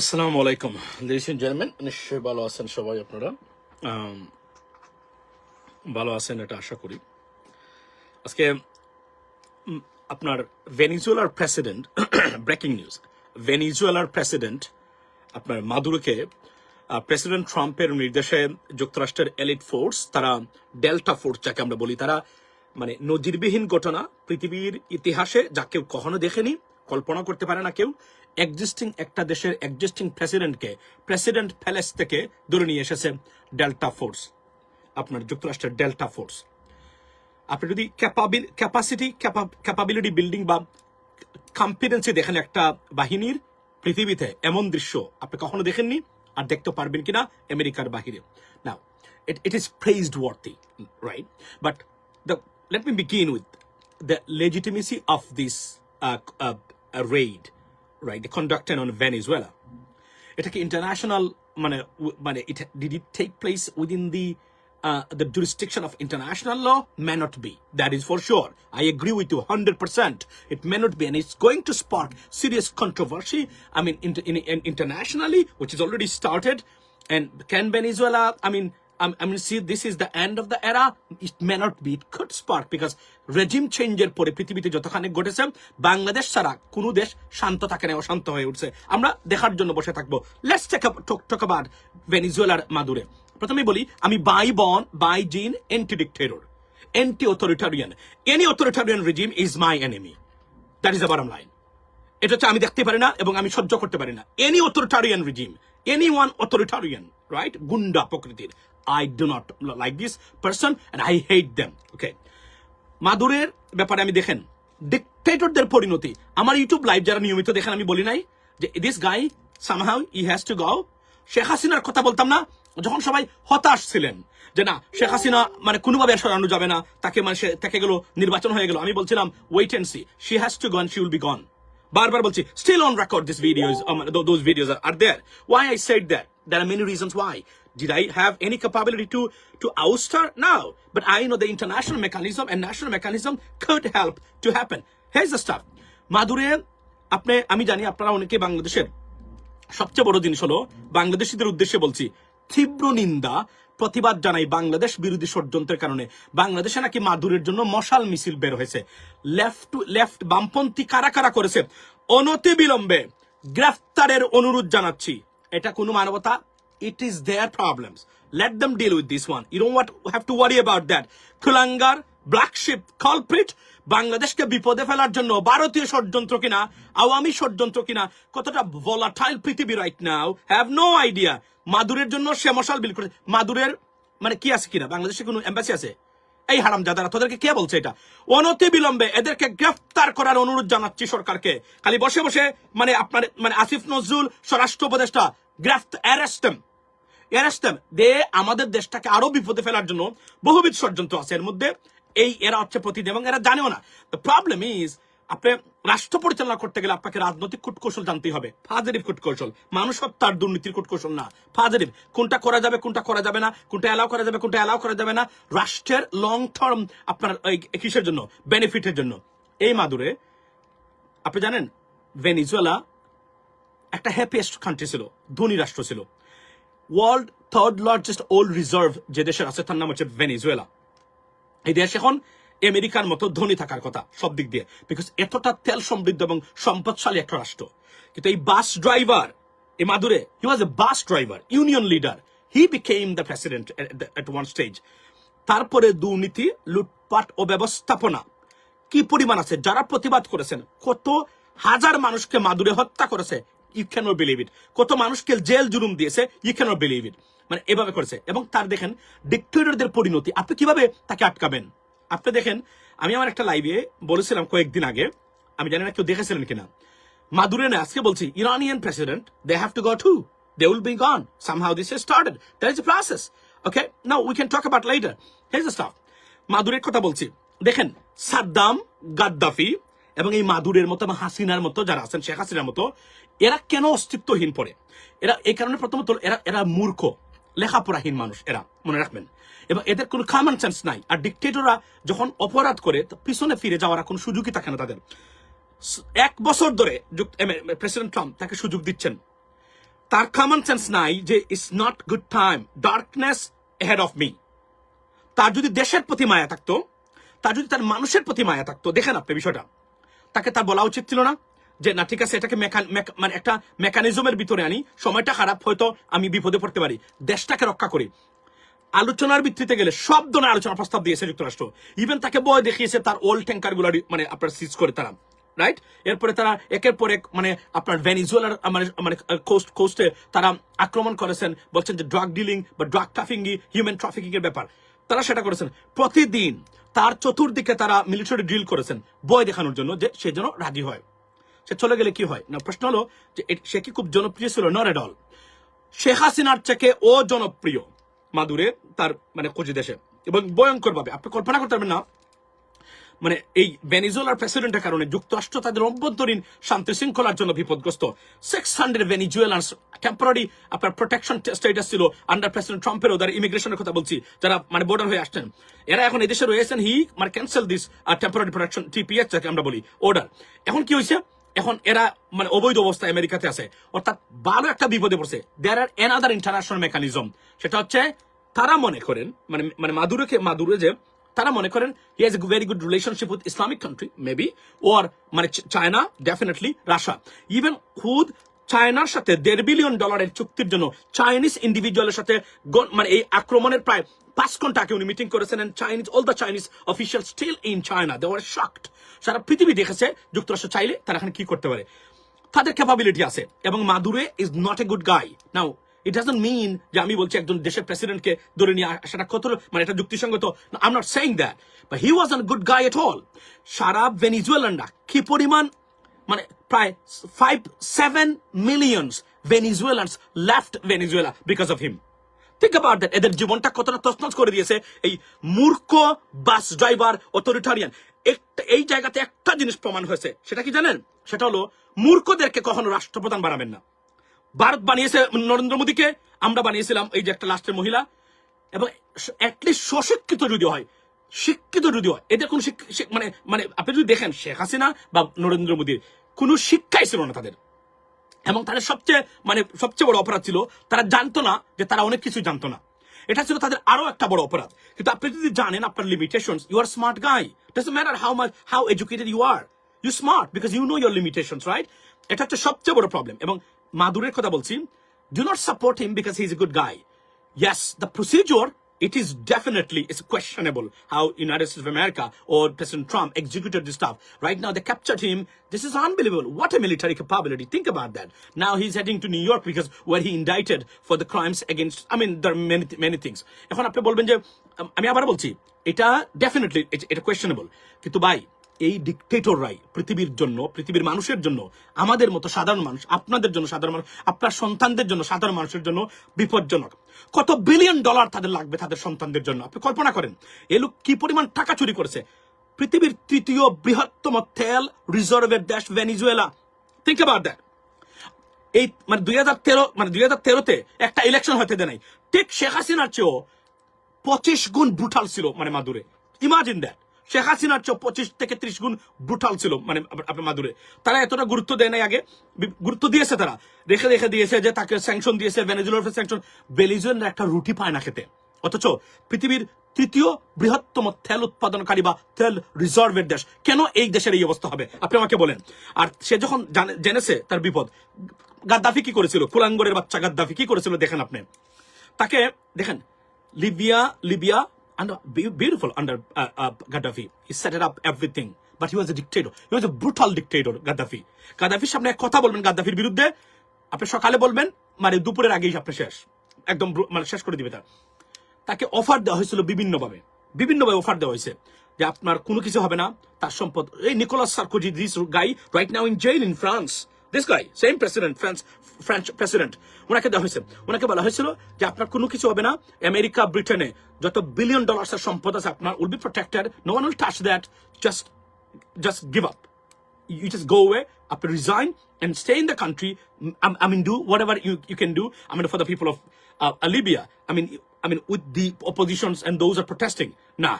আসসালামু আলাইকুম। Ladies and gentleman নিশ্চয়ই ভালো আছেন সবাই আপনারা? ভালো আছেন এটা আশা করি। আজকে আপনার ভেনিজুয়েলার প্রেসিডেন্ট ব্রেকিং নিউজ ভেনিজুয়েলার প্রেসিডেন্ট আপনার মাদুরোকে প্রেসিডেন্ট ট্রাম্পের নির্দেশে যুক্তরাষ্ট্রের এলিট ফোর্স তারা ডেল্টা ফোর্স যাকে আমরা বলি তারা মানে নজিরবিহীন ঘটনা পৃথিবীর ইতিহাসে যা কেউ কখনো দেখেনি কল্পনা করতে পারে না কেউ এক্সিস্টিং একটা দেশের এক্সিস্টিং প্রেসিডেন্টকে প্রেসিডেন্ট প্যালেস থেকে ধরে নিয়ে এসেছে ডেল্টা ফোর্স আপনার যুক্তরাষ্ট্রের ডেল্টা ফোর্স আপনি যদি ক্যাপাবিল ক্যাপাসিটি ক্যাপাবিলিটি বিল্ডিং বা কম্পিটেন্সি দেখেন একটা বাহিনীর পৃথিবীতে এমন দৃশ্য আপনি কখনো দেখেননি আর দেখতে পারবেন কিনা আমেরিকার বাহিরে। না it is praised worthy right but the let me begin with the legitimacy of this raid right conducted on Venezuela এটা কি ইন্টারন্যাশনাল মানে উ- মানে it did it take place within the the jurisdiction of international law may not be that is for sure i agree with you 100% it may not be and it's going to spark serious controversy i mean inter- in, in, internationally which is already started and can venezuela i mean see, this is the end of the era. It may not be. It could spark because regime changeর পরে পৃথিবীতে যতখানি ঘটেছে বাংলাদেশ ছাড়া কোনো দেশ শান্ত থাকে না অশান্ত হয়ে উঠছে। আমরা দেখার জন্য বসে থাকব। লেটস টেক টক অ্যাবাউট ভেনিজুয়েলার মাদুরে। প্রথমে বলি আমি বাই বন বাই জিন anti dictator anti authoritarian any authoritarian regime is my enemy that is the bottom line এটা হচ্ছে আমি দেখতে পারি না এবং আমি সহ্য করতে পারি না। Any authoritarian regime any one authoritarian right গুন্ডা প্রকৃতির I do not like this person and I hate them okay মাদুরের ব্যাপারে আমি দেখেন ডিকটেটরদের পরিণতি। আমার ইউটিউব লাইভ যারা নিয়মিত দেখেন, আমি বলি নাই যে this guy somehow he has to go Sheikh হাসিনার কথা বলতাম না, যখন সবাই হতাশ ছিলেন যে না, শেখ হাসিনা মানে কোনোভাবে সরানো যাবে না, তাকে মানে সে থেকে গেল নির্বাচন হয়ে গেল। আমি বলছিলাম wait and see she has to gone she will be gone বারবার বলছি still on record this videos those videos are there why I said that there are many reasons why. Did I have any capability to to oust her? No. But I know the international mechanism and national mechanism could help to happen. Here's the stuff. Maduro আপনি আমি জানি আপনারা অনেকে বাংলাদেশের সবচেয়ে বড় জিনিস হলো বাংলাদেশিদের উদ্দেশ্যে বলছি তীব্র নিন্দা প্রতিবাদ জানাই বাংলাদেশ বিরোধী ষড়যন্ত্রের কারণে। বাংলাদেশে নাকি মাদুরের জন্য মশাল মিছিল বের হয়েছে। লেফট লেফট বামপন্থী কারা কারা করেছে? অনতি বিলম্বে গ্রেফতারের অনুরোধ জানাচ্ছি। এটা কোনো মানবতা? It is their problems let them deal with this one you dot have to worry about that খুলাঙ্গার chief culprit বাংলাদেশকে বিপদে ফেলার জন্য ভারতীয় ষড়যন্ত্র কিনা, আওয়ামী ষড়যন্ত্র কিনা, কতটা ভোলাটাইল পৃথিবী right now have no idea মাদুরের জন্য সে মশাল বিল করে মাদুরের মানে কি আছে কিনা? বাংলাদেশে কোনো এম্বাসি আছে? এই হারাম যাদারা তোদেরকে কে বলছে এটা? অনতি বিলম্বে এদেরকে গ্রেফতার করার অনুরোধ জানাচ্ছি সরকারকে। খালি বসে বসে মানে আপনার মানে আসিফ নজরুল স্বরাষ্ট্র উপদেষ্টা গ্রেফত অ্যারেস্টেম অ্যারেস্টেম দে, আমাদের দেশটাকে আরও বিপদে ফেলার জন্য বহুবিধ ষড়যন্ত্র আছে। এর মধ্যে এই এরা হচ্ছে প্রতিনিধি এবং এরা জানেও না। দ্য প্রবলেম ইজ আপনি রাষ্ট্র পরিচালনা করতে গেলে আপনাকে রাজনৈতিক কূটকৌশল জানতেই হবে। ফাজারিফ কূটকৌশল। মানুষ হত্যার দুর্নীতির কূটকৌশল না। ফাজারিফ কোনটা করা যাবে, কোনটা করা যাবে না, কোনটা অ্যালাউ করা যাবে, কোনটা অ্যালাউ করা যাবে না। রাষ্ট্রের লং টার্ম আপনার কিসের জন্য? বেনিফিটের জন্য। এই মাদুরে, আপনি জানেন ভেনিজুয়েলা একটা হ্যাপিয়েস্ট কান্ট্রি ছিল, ধনী রাষ্ট্র ছিল। World third largest oil reserve যে দেশের আছে, তার নাম হচ্ছে ভেনিজুয়েলা এই দেশ এখন আমেরিকার মতো ধনী থাকার কথা, সব দিক দিয়ে। বিকজ এতটা তেল সমৃদ্ধ এবং সম্পদশালী একটা রাষ্ট্র। কিন্তু এই বাস ড্রাইভার এই Maduro he was a bus driver union leader he became the president at one stage তারপরে দুর্নীতি, লুটপাট ও ব্যবস্থাপনা কি পরিমাণ আছে? যারা প্রতিবাদ করেছেন, কত হাজার মানুষকে মাদুরে হত্যা করেছে ইউ ক্যান বিলিভ ইট কত মানুষকে জেল জুলুম দিয়েছে ইউ ক্যান বিলিভ ইট মানে এভাবে করেছে। এবং তার দেখেন ডিক্টেটরদের পরিণতি। আপনি কীভাবে তাকে আটকাবেন? আপনি দেখেন, আমি আমার একটা লাইভে বলেছিলাম কয়েকদিন আগে, আমি জানি না কেউ দেখেছিলেন কিনা। মাদুরে না, আজকে বলছি Iranian president they have to go to they will be gone somehow this is started that is a process okay now we can talk about later here's the stuff মাদুরের কথা বলছি। দেখেন, সাদ্দাম গাদ্দাফি এবং এই মাদুরের মতো এবং হাসিনার মতো যারা আছেন, শেখ হাসিনার মতো, এরা কেন অস্তিত্বহীন পড়ে? এরা এই কারণে প্রথমত, এরা এরা মূর্খ। লেখাপড়াহীন মানুষ এরা, মনে রাখবেন। এবং এদের কোনো কমন সেন্স নাই। আর ডিকটেটররা যখন অপরাধ করে পিছনে ফিরে যাওয়ার কোনো সুযোগই থাকে না তাদের। এক বছর ধরে প্রেসিডেন্ট ট্রাম্প তাকে সুযোগ দিচ্ছেন। তার কমন সেন্স নাই যে it's not good time darkness head of me তার যদি দেশের প্রতি মায়া থাকতো, তার যদি তার মানুষের প্রতি মায়া থাকতো, দেখেন আপনি বিষয়টা, তাকে তার বলা উচিত ছিল না। যে, না, ঠিক আছে, এটাকে মানে একটা মেকানিজমের ভিতরে আনি, সময়টা খারাপ, হয়তো আমি বিপদে পড়তে পারি। দেশটাকে রক্ষা করি। আলোচনার ভিত্তিতে গেলে সব ধরনের আলোচনা প্রস্তাব দিয়েছে যুক্তরাষ্ট্র। ইভেন তাকে বয় দেখিয়েছে তার ওল্ড ট্যাঙ্কারগুলো মানে আপনার সিজ করে তারা। রাইট এরপরে তারা একের পর এক মানে আপনার ভেনিজুয়েলার মানে মানে কোস্ট কোস্টে তারা আক্রমণ করেছেন, বলছেন যে ড্রাগ ডিলিং বা ড্রাগ ট্রাফিকিং হিউম্যান ট্রাফিকিং এর ব্যাপার। তারা সেটা করেছেন। প্রতিদিন তার চতুর্দিকে তারা মিলিটারি ড্রিল করেছেন বয় দেখানোর জন্য যে সে যেন রাজি হয়। সে চলে গেলে কি হয়? না, প্রশ্ন হলো যে সে কি খুব জনপ্রিয় ছিল? নট এট অল শেখ হাসিনার থেকে ও জনপ্রিয় মাদুরে তার মানে কোচি দেশে। এবং ভয়ঙ্কর ভাবে আপনি কল্পনা করতে পারবেন না মানে এই ভেনিজুয়েলার প্রেসিডেন্টের কারণে যুক্তরাষ্ট্র তাদের অভ্যন্তরীণ শান্তি শৃঙ্খলার জন্য বিপদগ্রস্ত। সিক্স হান্ড্রেড ভেনিজুয়েলান্স টেম্পোরারি আপনার প্রোটেকশন স্টেটাস ছিল আন্ডার প্রেসিডেন্ট ট্রাম্পের ওদের ইমিগ্রেশনের কথা বলছি, যারা মানে বর্ডার হয়ে আসছেন। এরা এখন এদেশে রয়েছেন হি মানে cancel this temporary protection TPS আমরা বলি অর্ডার এখন কি হয়েছে? এখন এরা মানে অবৈধ অবস্থায় আমেরিকাতে আছে। অর্থাৎ ভালো একটা বিপদে পড়ছে। There are an other international mechanism সেটা হচ্ছে তারা মনে করেন মানে মানে মাদুরেকে, মাদুরে যে, তারা মনে করেন he has very good relationship with Islamic country maybe or মানে চায়না ডেফিনেটলি রাশিয়া ইভেন খুদ চায়নার সাথে দেড় বিলিয়ন ডলারের চুক্তির জন্য চাইনিজ ইন্ডিভিজুয়ালের সাথে মানে এই আক্রমণের প্রায় পাঁচ ঘণ্টা আগে উনি মিটিং করেছেন Chinese all the Chinese official still in China they were সারা পৃথিবী দেখেছে, যুক্তরাষ্ট্র চাইলে তারা এখন কি করতে পারে। তাদের ক্যাপাবিলিটি আছে এবং Maduro is not a good guy now it doesn't mean যে আমি বলছি একজন দেশের প্রেসিডেন্টকে ধরে নিয়ে আসাটা কত মানে এটা যুক্তিসঙ্গত। I am not saying that but he was good guy at all সারা ভেনিজুয়েলানরা কি পরিমাণ মানে প্রায় five seven millions Venezuelans left Venezuela because of him think about that এদের জীবনটা কতটা তছনছ করে দিয়েছে এই মূর্খ বাস ড্রাইভার অথরিটারিয়ান এই জায়গাতে একটা জিনিস প্রমাণ হয়েছে। সেটা কি জানেন? সেটা হলো মূর্খদেরকে কখনো রাষ্ট্রপ্রধান বানাবেন না। ভারত বানিয়েছে নরেন্দ্র মোদীকে, আমরা বানিয়েছিলাম এই যে একটা লাস্টের মহিলা। এবং অ্যাটলিস্ট সশিক্ষিত যদি হয় শিক্ষিত যদি এদের কোন মানে মানে আপনি যদি দেখেন শেখ হাসিনা বা নরেন্দ্র মোদীর কোনো শিক্ষাই ছিল না তাদের। এবং তাদের সবচেয়ে মানে সবচেয়ে বড় অপরাধ ছিল তারা জানতো না যে তারা অনেক কিছু জানতো না। এটা ছিল তাদের আরও একটা বড় অপরাধ। কিন্তু আপনি যদি জানেন আপনার limitation you are smart guy doesn't matter how much how educated you are you smart because you know your limitation right এটা হচ্ছে সবচেয়ে বড় প্রবলেম এবং মাদুরের কথা বলছি do not support him because he is a good guy yes, the procedure, it is definitely, it's questionable how United States of America or President Trump executed this stuff. Right now, they captured him. This is unbelievable. What a military capability. Think about that. Now he's heading to New York because where he indicted for the crimes against, I mean, there are many, many things. এখন আপনি বলবেন যে আমি আবার বলছি এটা definitely এটা questionable কিন্তু ভাই এই ডিকটেটররাই পৃথিবীর জন্য, পৃথিবীর মানুষের জন্য, আমাদের মতো সাধারণ মানুষ, আপনাদের জন্য সাধারণ মানুষ, আপনার সন্তানদের জন্য সাধারণ মানুষের জন্য বিপজ্জনক। কত বিলিয়ন ডলার তাদের লাগবে তাদের সন্তানদের জন্য? আপনি কল্পনা করেন, এ লোক কি পরিমাণ টাকা চুরি করেছে? পৃথিবীর তৃতীয় বৃহত্তম তেল রিজার্ভের দেশ ভেনিজুয়েলা। থিঙ্ক অ্যাবাউট দ্যাট এই মানে দুই হাজার তেরো মানে দুই হাজার তেরোতে একটা ইলেকশন হতে দেয় নাই। ঠিক শেখ হাসিনার চেয়েও পঁচিশ গুণ ব্রুটাল ছিল মানে মাদুরে। ইমাজিন দ্যাট শেখ হাসিনার চেয়ে পঁচিশ থেকে ত্রিশ গুণ ব্রুটাল ছিল মানে আপনার মাদুরে। তারা এতটা গুরুত্ব দেয় নাই আগে গুরুত্ব দিয়েছে তারা। রেখে রেখে দিয়েছে যে তাকে স্যাংশন দিয়েছে ভেনেজুয়েলার স্যাংশন বেলিজুয়ানরা একটা রুটি পায় না খেতে। অথচ পৃথিবীর তৃতীয় বৃহত্তম তেল উৎপাদনকারী বা তেল রিজার্ভের দেশ, কেন এই দেশের এই অবস্থা হবে? আপনি আমাকে বলেন। আর সে যখন জেনেছে তার বিপদ, গাদ্দাফি কি করেছিল? কুলাঙ্গরের বাচ্চা গাদ্দাফি কি করেছিল? দেখেন আপনি। তাকে, দেখেন, Libya Libya and be- beautiful under uh, uh, Gaddafi. He set it up everything. But he was a dictator. He was a brutal dictator, Gaddafi. গাদ্দাফির সামনে এক কথা বলবেন গাদ্দাফির বিরুদ্ধে আপনি সকালে বলবেন মানে দুপুরের আগেই আপনি শেষ একদম মানে শেষ করে দিবে তার তাকে অফার দেওয়া হয়েছিল বিভিন্নভাবে বিভিন্নভাবে অফার দেওয়া হয়েছে যে আপনার কোনো কিছু হবে না তার সম্পদ এই Nicolas Sarkozy this guy right now in jail in France this guy same president France French president ওনাকে দেওয়া হয়েছে ওনাকে বলা হয়েছিল যে আপনার কোনো কিছু হবে না আমেরিকা ব্রিটেনে যত বিলিয়ন ডলার্স এর সম্পদ আছে আপনার will be protected no one will touch that just just give up you just go away, up resign, and stay in the country. I, mean, do whatever you, you can do. I mean, for the people of uh, Libya. I mean, I mean, with the oppositions and those are protesting. না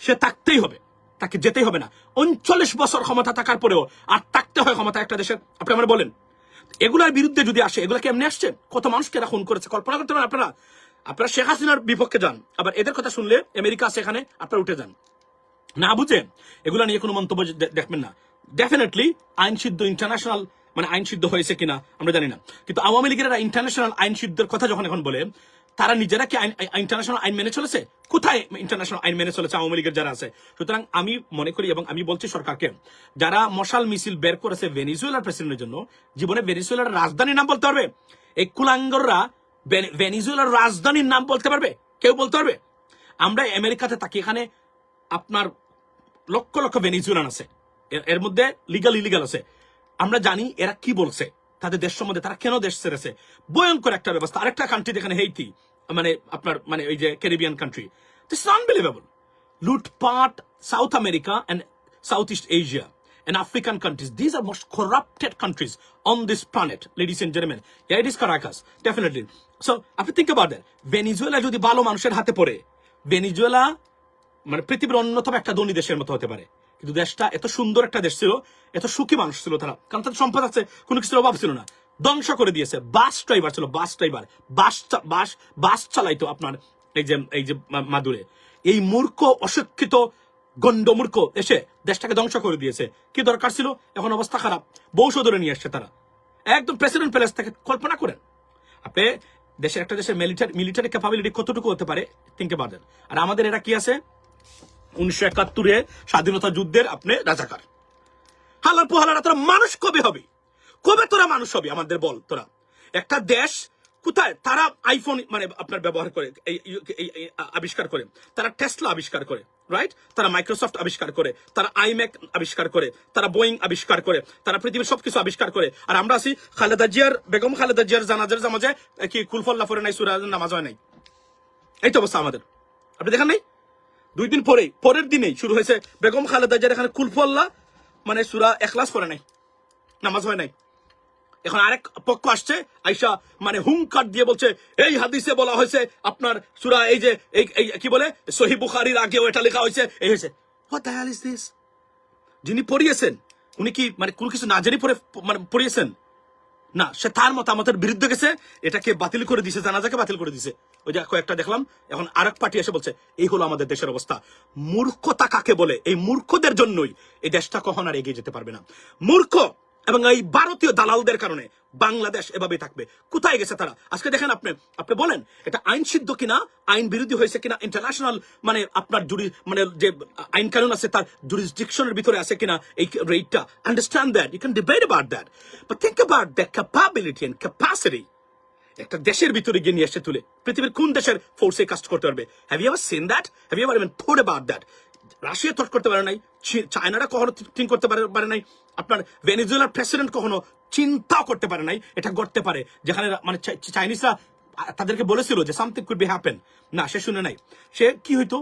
সে থাকতেই হবে তাকে যেতেই হবে না। উনচল্লিশ বছর ক্ষমতা থাকার পরেও আর থাকতে হয় ক্ষমতা একটা দেশের। আপনি আমার বলেন, এগুলার বিরুদ্ধে যদি আসে, এগুলা কেমনে আসছে? কত মানুষকে এরা খুন করেছে? কল্পনা করতে পারেন আপনারা। আপনারা শেখ হাসিনার বিপক্ষে যান, আবার এদের কথা শুনলে আমেরিকা সেখানে আপনারা উঠে যান। না বুঝে, এগুলা নিয়ে কোনো মন্তব্য দেখবেন না। ডেফিনেটলি আইন সিদ্ধ ইন্টারন্যাশনাল মানে আইন সিদ্ধ হয়েছে কিনা, আমরা জানি না। কিন্তু আওয়ামী লীগের ইন্টারন্যাশনাল আইন সিদ্ধের কথা যখন এখন বলে তারা নিজেরা কি ইন্টারন্যাশনাল আইন মেনে চলেছে? কোথায় ইন্টারন্যাশনাল আইন মেনে চলেছে আওয়ামী লীগের যারা আছে? সুতরাং আমি মনে করি এবং আমি বলছি সরকারকে, যারা মশাল মিছিল বের করেছে ভেনিজুয়েলার প্রেসিডেন্টের জন্য, জীবনে ভেনিজুয়েলার রাজধানীর নাম বলতে পারবে? এই কুলাঙ্গররা ভেনিজুয়েলার রাজধানীর নাম বলতে পারবে? কেউ বলতে পারবে? আমরা আমেরিকাতে তাকি এখানে আপনার লক্ষ লক্ষ ভেনিজুয়েলান আছে। এর মধ্যে লিগাল ইলিগাল আছে। আমরা জানি এরা কি বলছে। তাদের দেশ সম্বন্ধে তারা কেন দেশ ছেড়েছে ভয়ঙ্কর একটা ব্যবস্থা আরেকটা কান্ট্রি যেখানে হেইতি মানে আপনার মানে ওই যে ক্যারিবিয়ান কান্ট্রি দিস আনবিলিভেবল লুটপাট South America and South East Asia and African countries. These are most corrupted countries on this planet, ladies and gentlemen. Yeah, it is Caracas, definitely. So, if you think about that, যদি ভালো মানুষের হাতে পড়ে Venezuela মানে পৃথিবীর অন্যতম একটা ধনী দেশের মতো হতে পারে কিন্তু দেশটা এত সুন্দর একটা দেশ ছিল, এত সুখী মানুষ ছিল তারা। কারণ তাদের সম্পদ আছে, কোনো কিছুর অভাব ছিল না। ধ্বংস করে দিয়েছে। বাস ড্রাইভার ছিল, বাস ড্রাইভার। বাস বাস বাস চালাইতো আপনার এই যে এই যে মাদুরে। এই মূর্খ, অশিক্ষিত গন্ডমূর্খ এসে দেশটাকে ধ্বংস করে দিয়েছে। কি দরকার ছিল? এখন অবস্থা খারাপ। বৌষ ধরে নিয়ে আসছে তারা। একদম প্রেসিডেন্ট প্যালেস থেকে কল্পনা করেন। আপনি দেশের একটা দেশের মিলিটারি মিলিটারি ক্যাপাবিলিটি কতটুকু হতে পারে? থিঙ্কে পারেন আর আমাদের এরা কি আছে? উনিশশো একাত্তরে স্বাধীনতা যুদ্ধের আপনি রাজাকার। হালার পোহালারা তোরা মানুষ কবে হবে? কবে তোরা মানুষ হবে? আমাদের বল তোরা। একটা দেশ কোথায়? তারা আইফোন মানে আপনার ব্যবহার করে আবিষ্কার করে। তারা টেসলা আবিষ্কার করে রাইট তারা মাইক্রোসফট আবিষ্কার করে, তারা আইম্যাক আবিষ্কার করে, তারা বোয়িং আবিষ্কার করে, তারা পৃথিবীর সবকিছু আবিষ্কার করে। আর আমরা আছি খালেদা জিয়ার, বেগম খালেদা জিয়ার জানাজার জামাজে কি কুলফল্লা ফরে নাই সুরা নামাজ হয় নাই? এই তো অবস্থা আমাদের। আপনি দেখেন নাই? দুই দিন পরেই, পরের দিনেই শুরু হয়েছে বেগম খালেদা জিয়ার এখানে কুলফল্লা মানে সুরা এখলাস পড়ে নাই, নামাজ হয় নাই। এখন আরেক পক্ষ আসছে আইসা মানে হুঙ্কার দিয়ে বলছে, এই হাদিসে বলা হয়েছে, আপনার সুরা এই যে, এই কি বলে সহি বুখারির আগেও এটা লেখা হয়েছে, এই হয়েছে। যিনি পড়িয়েছেন, উনি কি মানে কোনো কিছু না জানি পড়ে মানে পড়িয়েছেন? না, সে তার মতামতের বিরুদ্ধে গেছে, এটাকে বাতিল করে দিছে, জানাজাকে বাতিল করে দিছে। ওই যে কয়েকটা দেখলাম, এখন আর এক পার্টি এসে বলছে, এই হলো আমাদের দেশের অবস্থা। মূর্খতা কাকে বলে? এই মূর্খদের জন্যই এই দেশটা কখন আর এগিয়ে যেতে পারবে না। মূর্খ এবং এই ভারতীয় দালালদের কারণে বাংলাদেশ এভাবেই থাকবে। কোথায় গেছে তারা? আজকে দেখেন আপনি আপনি বলেন, এটা আইন সিদ্ধ কিনা, আইন বিরোধী হয়েছে কিনা ইন্টারন্যাশনাল মানে আপনার জুরি মানে যে আইন কানুন আছে তার জুরিসডিকশনের ভিতরে আছে কিনা এই রেটটা understand that you can debate about that but think about the capability and capacity একটা দেশের ভিতরে গিয়ে নিয়ে এসে তুলে। পৃথিবীর কোন দেশের ফোর্সে কাজ করতে পারবে? Have you ever seen that have you ever even thought about that Russia thought করতে পারে নাই চায়নারা কখনো থিঙ্ক করতে পারে পারে নাই, আপনার ভেনিজুয়েলার প্রেসিডেন্ট কখনো চিন্তাও করতে পারে নাই, এটা করতে পারে। যেখানে মানে চাইনিজরা তাদেরকে বলেছিল যে সামথিং কুড বি হ্যাপেন না, সে শুনে নাই। সে কি হইতো?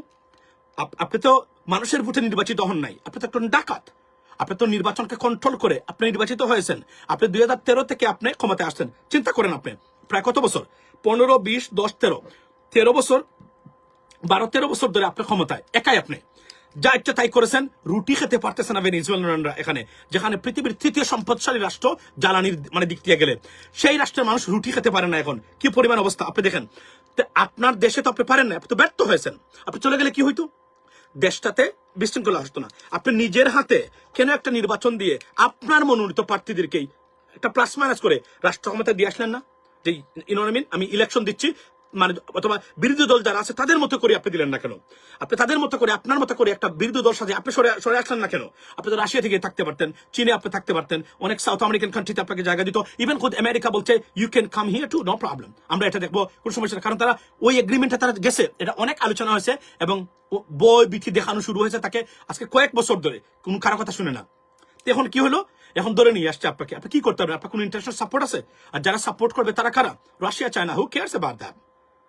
আপনি তো মানুষের ভোটে নির্বাচিত হন নাই, আপনি তো একজন ডাকাত। আপনি তো নির্বাচনকে কন্ট্রোল করে আপনি নির্বাচিত হয়েছেন। আপনি দুই হাজার তেরো থেকে আপনি ক্ষমতায় আসছেন। চিন্তা করেন আপনি, প্রায় কত বছর? পনেরো, বিশ, দশ, তেরো। তেরো বছর, বারো, তেরো বছর ধরে আপনার ক্ষমতায়, একাই আপনি। যা ইচ্ছা তাই করেছেন, রুটি খেতে পারতেছে না ভেনিজুয়েলানরা এখানে, যেখানে পৃথিবীর তৃতীয় সম্পদশালী রাষ্ট্র জ্বালানির মানে দিক দিয়ে গেলে। সেই রাষ্ট্রের মানুষ রুটি খেতে পারে না এখন। কি পরিমাণ অবস্থা? আপনি দেখেন। আপনার দেশে তো আপনি পারেন না, আপনি তো ব্যর্থ হয়েছেন। আপনি চলে গেলে কি হইতো? দেশটাতে বিশৃঙ্খলা আসতো না। আপনি নিজের হাতে কেন একটা নির্বাচন দিয়ে আপনার মনোনীত প্রার্থীদেরকেই একটা প্লাস মাইনাস করে রাষ্ট্র ক্ষমতা দিয়ে আসলেন না? যে ইনোনমিন আমি ইলেকশন দিচ্ছি মানে অথবা বিরোধী দল যারা আছে, তাদের মতো করে আপনি দিলেন না কেন? আপনি তাদের মতো করে, আপনার মতো করে একটা বিরোধী দল সাথে আপনি সরে সরে আসলেন না কেন? আপনি তো রাশিয়া থেকে থাকতে পারতেন, চীনে আপনি থাকতে পারতেন, অনেক সাউথ আমেরিকান কান্ট্রিতে আপনাকে জায়গা দিত। ইভেন খোদ আমেরিকা বলছে you can come here too no problem আমরা এটা দেখব কোন সমস্যা কারণ তারা ওই এগ্রিমেন্টে তারা গেছে। এটা অনেক আলোচনা হয়েছে এবং বই বিথি দেখানো শুরু হয়েছে তাকে আজকে কয়েক বছর ধরে, কোন কারও কথা শুনে না। এখন কি হলো? এখন ধরে নিয়ে আসছে আপনাকে। আপনি কি করতে হবে আপনার কোনো ইন্টারন্যাশনাল সাপোর্ট আছে? আর যারা সাপোর্ট করবে তারা কারা? Russia China who cares about that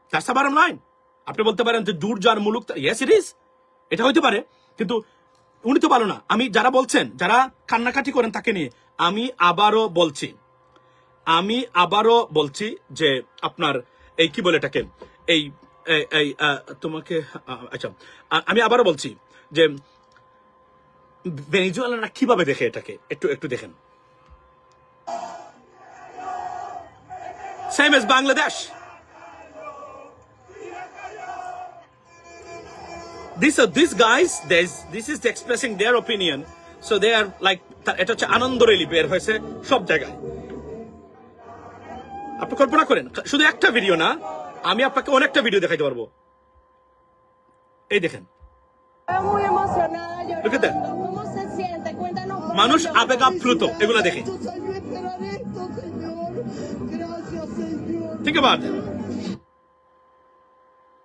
that's the bottom line আপনি বলতে পারেন যে দূর যার মুলুক ইয়েস ইট ইজ এটা হইতে পারে, কিন্তু উনি তো ভালো না। আমি যারা বলছেন, যারা কান্নাকাটি করেন তাকে নিয়ে, আমি আবারও বলছি, আমি আবারও বলছি যে আপনার এই কি বলে এটাকে, এই, এই- তোমাকে আচ্ছা আমি আবারও বলছি যে ভেনিজুয়েলারা কীভাবে দেখে এটাকে? একটু একটু দেখেন। Same as Bangladesh. these are these guys there's this is expressing their opinion. So they are like এটা হচ্ছে আনন্দর এলি বের হয়েছে সব জায়গায়। আপনি কল্পনা করেন শুধু একটা ভিডিও না আমি আপনাকে অনেকটা ভিডিও দেখাইতে পারব। এই দেখেন। মানুষ আবেগ আপ্লুত এগুলা দেখে ঠিক আছে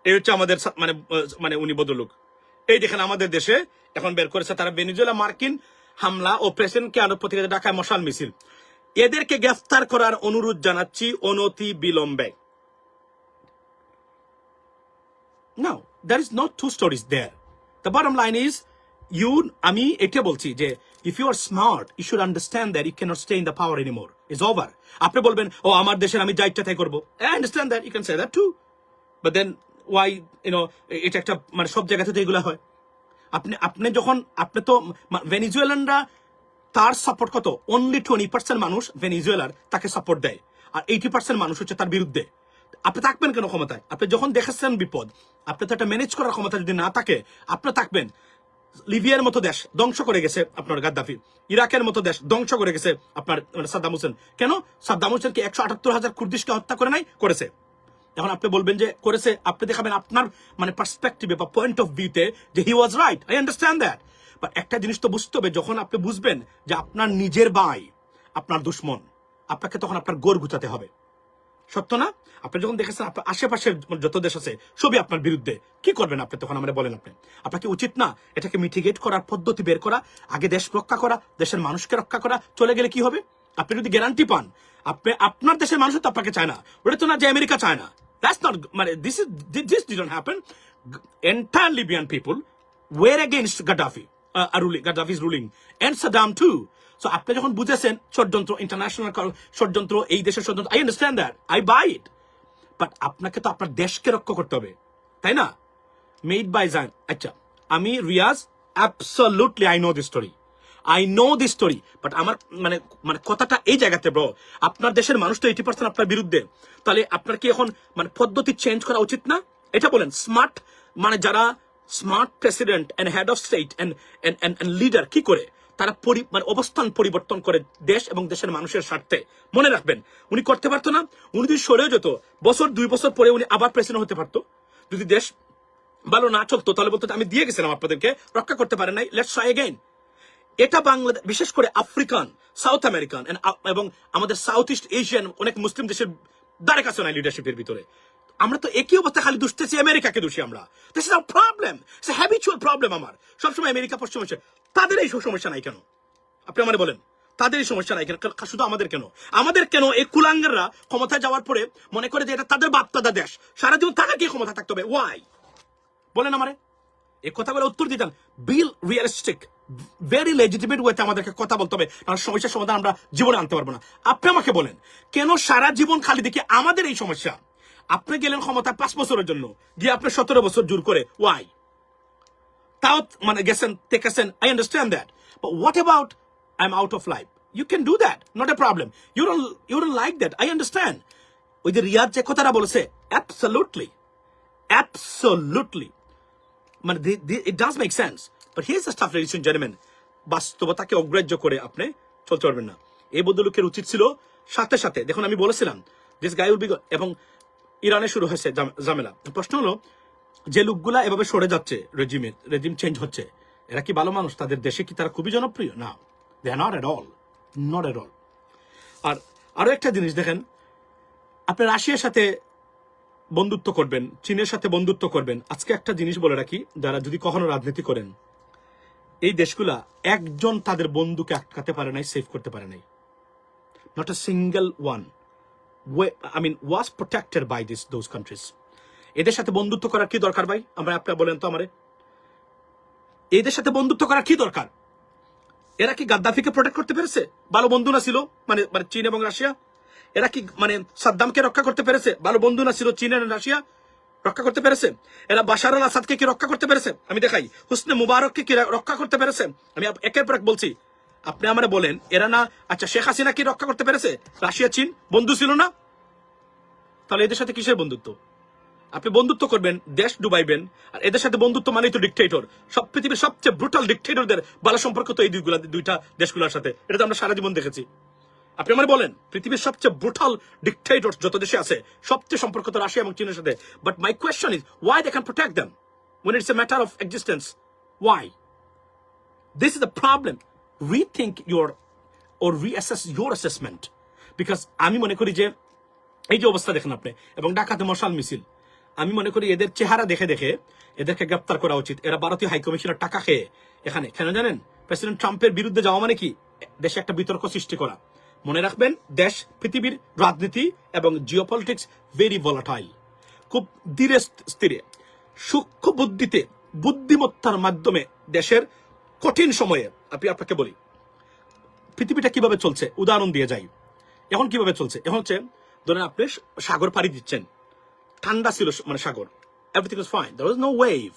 এই হচ্ছে আমাদের মানে মানে উনি বদলুক এই দেখেন আমাদের দেশে এখন বের করেছে তারা বেনিজুলা মার্কিন হামলা ও প্রেসিডেন্টকে আরও প্রতিরোধে ডাকায় মশাল মিছিল। এদেরকে গ্রেফতার করার অনুরোধ জানাচ্ছি অনতি বিলম্বে। Now there two stories there the line is you আমি এটা বলছি যে if smart you should understand that you can stay in the is over আপনি বলবেন, ও, আমার দেশের আমি যা তাই করব। আন্ডারস্ট্যান্ড দেন you know, এটা একটা মানে সব জায়গাতে তো এগুলো হয়। আপনি আপনি যখন আপনি তো ভেনিজুয়েলানরা তার সাপোর্ট কত? অনলি টোয়েন্টি পার্সেন্ট মানুষ ভেনিজুয়েলার তাকে সাপোর্ট দেয়। আর এইটি পার্সেন্ট মানুষ হচ্ছে তার বিরুদ্ধে। আপনি থাকবেন কেন ক্ষমতায়? আপনি যখন দেখেছেন বিপদ আপনি তো একটা ম্যানেজ করার ক্ষমতা যদি না থাকে আপনি থাকবেন। লিবিয়ার মতো দেশ ধ্বংস করে গেছে আপনার গাদ্দাফি। ইরাকের মতো দেশ ধ্বংস করে গেছে আপনার মানে সাদ্দাম হোসেন। কেন? সাদ্দাম হোসেন কি একশো আটাত্তর হাজার কুর্দিশকে হত্যা করে নাই করেছে। এখন আপনি বলবেন যে করেছে, আপনি দেখাবেন আপনার মানে পার্সপেক্টিভে বা পয়েন্ট অফ ভিউতে যে he was right I understand that but একটা জিনিস তো বুঝতে হবে, যখন আপনি বুঝবেন যে আপনার নিজের ভাই আপনার দুশ্মন, আপনাকে তখন আপনার গোর গুছাতে হবে। সত্য না? আপনি যখন দেখেছেন আপনার আশেপাশের যত দেশ আছে, সবই আপনার বিরুদ্ধে, কি করবেন আপনি তখন আমরা বলেন আপনি? আপনাকে উচিত না এটাকে মিটিগেট করার পদ্ধতি বের করা, আগে দেশ রক্ষা করা, দেশের মানুষকে রক্ষা করা, চলে গেলে কি হবে? আপনি যদি গ্যারান্টি পান আপনি, আপনার দেশের মানুষ তো আপনাকে চায় না। ওটা তো না যে আমেরিকা চায় না। দ্যাটস নট মানে this is this didn't happen entire Libyan people were against Gaddafi ruling Gaddafi's ruling and Saddam too so আপনি যখন বুঝেছেন ষড়যন্ত্র ইন্টারন্যাশনাল ষড়যন্ত্র, এই দেশের ষড়যন্ত্র I understand that I buy it but আপনাকে তো আপনার দেশকে রক্ষা করতে হবে। তাই না? মেড বাই জান আচ্ছা আমি Riaz absolutely I know the story I know the story but আমার মানে মানে কথাটা এই জায়গাতে ব্রো আপনার দেশের মানুষ তো এইটি পার্সেন্ট আপনার বিরুদ্ধে। তাহলে আপনার কি এখন মানে পদ্ধতি চেঞ্জ করা উচিত না? এটা বলেন স্মার্ট মানে যারা smart president and head of state and leader কি করে? তারা মানে অবস্থান পরিবর্তন করে দেশ এবং দেশের মানুষের স্বার্থে। মনে রাখবেন, উনি করতে পারতো না, উনি যদি সরেও যেত, বছর, দুই বছর পরে উনি আবার প্রেসিডেন্ট হতে পারতো। যদি দেশ ভালো না চলতো, তাহলে বলতো আমি দিয়ে গেছিলাম আপনাদেরকে, রক্ষা করতে পারে নাই লেটস ট্রাই এগেইন এটা বাংলাদেশ বিশেষ করে আফ্রিকান, সাউথ আমেরিকান এবং আমাদের সাউথ ইস্ট এশিয়ান, অনেক মুসলিম দেশের দ্বারে কাছে নাই লিডারশিপের ভিতরে। আমরা তো একই অবস্থা খালি দুষতেছি আমেরিকাকে দোষী আমরা। This is a problem habitual problem আমার। সবসময় আমেরিকা পশ্চিম এশিয়া। তাদের এই সমস্যা নাই কেন? আপনি আমার বলেন। তাদের এই সমস্যা নাই শুধু আমাদের কেন? আমাদের কেন এই কুলাঙ্গাররা ক্ষমতায় যাওয়ার পরে মনে করে যে এটা তাদের বাপ দাদা দেশ? সারা জীবন কি ক্ষমতা থাকতে হবে? ওয়াই বলেন আমারে। এই বলে উত্তর দিতাম বিল রিয়েলিস্টিক ভেরি লেজিটিমেট ওয়েতে আমাদেরকে কথা বলতে হবে, কারণ সমস্যার সমাধান আমরা জীবনে আনতে পারব না। আপনি আমাকে বলেন, কেন সারা জীবন খালি দেখি আমাদের এই সমস্যা? আপনি গেলেন ক্ষমতা পাঁচ বছরের জন্য, গিয়ে আপনি সতেরো বছর জোর করে ওয়াই তাও মানে গেছেন, দেখেছেন I understand that what about I am out of life you can do that not a problem you don't you don't like that I understand ওই যে রিয়াজ যে কথাটা বলেছে অ্যাবসলুটলি অ্যাবসলুটলি মানে it does make sense but here's the stuff ladies gentleman বাস্তবতাকে অগ্রাহ্য করে আপনি চলতে পারবেন না। এই বদলুকের উচিত ছিল সাথে সাথে, দেখুন আমি বলেছিলাম দিস গাই উইল বি এবং ইরানে শুরু হয়েছে জাম- ঝামেলা। প্রশ্ন হলো, যে লোকগুলা এভাবে সরে যাচ্ছে রেজিমের রেজিম চেঞ্জ হচ্ছে, এরা কি ভালো মানুষ? তাদের দেশে কি তারা খুবই জনপ্রিয়? না। They are not at all not at all আর আরও একটা জিনিস দেখেন, আপনি রাশিয়ার সাথে বন্ধুত্ব করবেন, চীনের সাথে বন্ধুত্ব করবেন। আজকে একটা জিনিস বলে রাখি, যারা যদি কখনো রাজনীতি করেন, এই দেশগুলা একজন তাদের বন্ধুকে আটকাতে পারে নাই, সেভ করতে পারে নাই। Not a single one I mean was protected by this those countries এদের সাথে বন্ধুত্ব করার কি দরকার ভাই? আমরা আপনার বলেন তো আমারে। এদের সাথে বন্ধুত্ব করার কি দরকার? এরা কি গাদ্দাফিকে প্রোটেক্ট করতে পেরেছে? ভালো বন্ধু না ছিল? মানে মানে চীন এবং রাশিয়া? এরা কি মানে সাদ্দামকে রক্ষা করতে পেরেছে? ভালো বন্ধু না ছিল চীন এবং রাশিয়া? রক্ষা করতে পেরেছে? এরা বাশার আল আসাদকে কি রক্ষা করতে পেরেছে? আমি দেখাই। হুসনে মুবারককে কি রক্ষা করতে পেরেছে? আমি একের পর এক বলছি। আপনি আমার বলেন, এরা না আচ্ছা শেখ হাসিনা কি রক্ষা করতে পেরেছে? রাশিয়া, চীন? বন্ধু ছিল না? তাহলে এদের সাথে কিসের বন্ধুত্ব? আপনি বন্ধুত্ব করবেন, দেশ ডুবাইবেন, আর এদের সাথে বন্ধুত্ব মানেই তো ডিকটেটর সব পৃথিবীর সবচেয়ে ব্রুটাল ডিকটেটরদের ভালো সম্পর্ক তো এই দুইগুলা দুইটা দেশগুলোর সাথে। এটা তো আমরা সারা জীবন দেখেছি। আপনি আমার বলেন, পৃথিবীর সবচেয়ে ব্রুটাল ডিকটেটর যত দেশে আছে, সবচেয়ে সম্পর্ক তো রাশিয়া এবং চীনের সাথে। But my question is why they can protect them when it's a matter of existence, why? This is the problem. Rethink your, or reassess your assessment. Because আমি মনে করি যে, এই যে অবস্থা দেখেন আপনি, এবং ডাকাতে মশাল মিছিল। আমি মনে করি এদের চেহারা দেখে দেখে, এদেরকে গ্রেপ্তার করা উচিত। এরা ভারতীয় হাইকমিশনের টাকা খেয়ে এখানে। কেন জানেন? প্রেসিডেন্ট ট্রাম্পের বিরুদ্ধে যাওয়া মানে কি? দেশে একটা বিতর্ক সৃষ্টি করা। মনে রাখবেন, দেশ, পৃথিবীর রাজনীতি এবং জিওপলিটিক্স ভেরি ভলাটাইল খুব ধীরে স্থিরে। সূক্ষ্ম বুদ্ধিতে, বুদ্ধিমত্তার মাধ্যমে দেশের কঠিন সময়ে আমি আপনাকে বলি, পৃথিবীটা কীভাবে চলছে? উদাহরণ দিয়ে যাই। এখন কীভাবে চলছে? এখন হচ্ছে, ধরেন আপনি সাগর পাড়ি দিচ্ছেন। ঠান্ডা ছিল মানে সাগর। Everything is fine there is no wave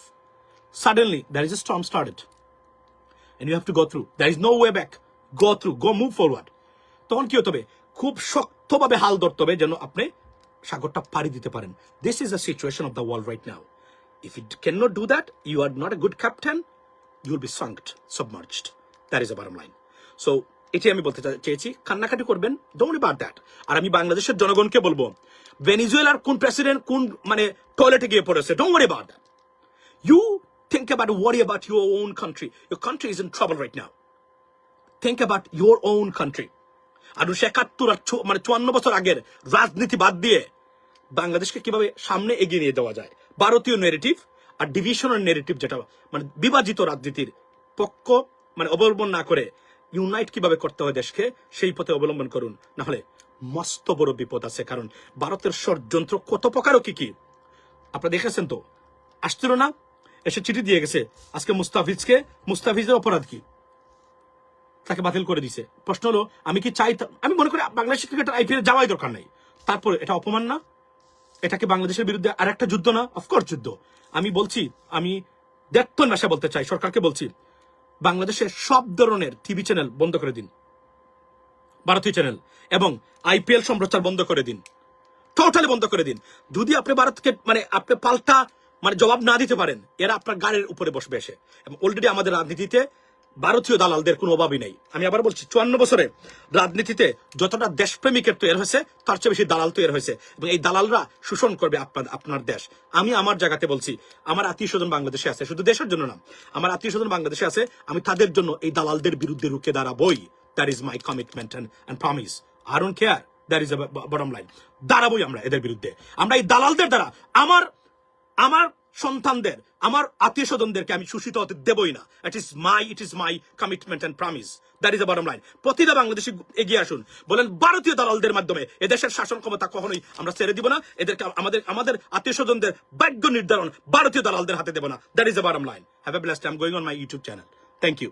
suddenly there is a storm started and you have to go through. There is no way back. Go through. Go move forward. তখন কি হতে হবে? খুব শক্তভাবে হাল ধরতে হবে যেন আপনি সাগরটা পাড়ি দিতে পারেন। This is the situation of the world right now if it can not do that you are not a good captain you will be sunked submerged that is a bottom line so এটি আমি বলতে চেয়েছি। কান্নাকাটি করবেন don't bar that আর আমি বাংলাদেশের জনগণকে বলব, ভেনিজুয়েলার কোন প্রেসিডেন্ট কোন মানে টয়লেটে গিয়ে পড়েছে don't worry about that. You think about, worry about your own country. Your country is in trouble right now. Think about your own country. আর উনিশশো একাত্তর আর মানে চুয়ান্ন বছর আগের রাজনীতি বাদ দিয়ে বাংলাদেশকে কীভাবে সামনে এগিয়ে নিয়ে যাওয়া যায়? ভারতীয় নেগেটিভ আর ডিভিশনাল নেগেটিভ যেটা মানে বিভাজিত রাজনীতির পক্ষ মানে অবলম্বন না করে ইউনাইট কীভাবে করতে হয় দেশকে, সেই পথে অবলম্বন করুন। না হলে মস্ত বড় বিপদ আছে, কারণ ভারতের ষড়যন্ত্র কত প্রকারও কি কি? আপনারা দেখেছেন তো? আসছিল না? এসে চিঠি দিয়ে গেছে। আজকে মুস্তাফিজকে, মুস্তাফিজের অপরাধ কি? তাকে বাতিল করে দিছে। প্রশ্ন হলো, আমি কি চাইতাম আমি মনে করি বাংলাদেশ ক্রিকেটার আইপিএল যাওয়াই দরকার নাই। তারপরে, এটা অপমান না? এটাকে বাংলাদেশের বিরুদ্ধে আর একটা যুদ্ধ না? অফকোর্স যুদ্ধ। আমি বলছি, আমি দেখতন ভাষা বলতে চাই, সরকারকে বলছি, বাংলাদেশের সব ধরনের টিভি চ্যানেল বন্ধ করে দিন। ভারতীয় চ্যানেল এবং আইপিএল সম্প্রচার বন্ধ করে দিন। টোটালি বন্ধ করে দিন। যদি আপনি ভারতকে মানে আপনি পাল্টা মানে জবাব না দিতে পারেন, এরা আপনার গাড়ির উপরে বসবে এসে। এবং অলরেডি আমাদের রাজনীতিতে ভারতীয় দালালদের কোনো অভাবই নেই। আমি আবার বলছি, চুয়ান্ন বছরে রাজনীতিতে যতটা দেশপ্রেমিকের তৈরি হয়েছে, তার চেয়ে বেশি দালাল তৈরি হয়েছে। এবং এই দালালরা শোষণ করবে আপনার আপনার দেশ। আমি আমার জায়গাতে বলছি, আমার আত্মীয় স্বজন বাংলাদেশে আছে, শুধু দেশের জন্য না, আমার আত্মীয় স্বজন বাংলাদেশে আছে, আমি তাদের জন্য এই দালালদের বিরুদ্ধে রুখে দাঁড়াবই। That is my commitment and promise I don't care that is bottom line দাঁড়াবই আমরা এদের বিরুদ্ধে। আমরা এই দালালদের দ্বারা আমার আমার সন্তানদের, আমার আত্মীয় স্বজনদেরকে আমি শোষিত হতে দেবই না। It is my it is my commitment and promise that is the bottom line প্রতিটা বাংলাদেশি এগিয়ে আসুন। বলেন, ভারতীয় দালালদের মাধ্যমে এদেশের শাসন ক্ষমতা কখনোই আমরা ছেড়ে দিব না। এদেরকে আমাদের আমাদের আত্মীয় স্বজনদের ভাগ্য নির্ধারণ ভারতীয় দালালদের হাতে দেব না। That is the bottom line have a blast I am going on my YouTube channel thank you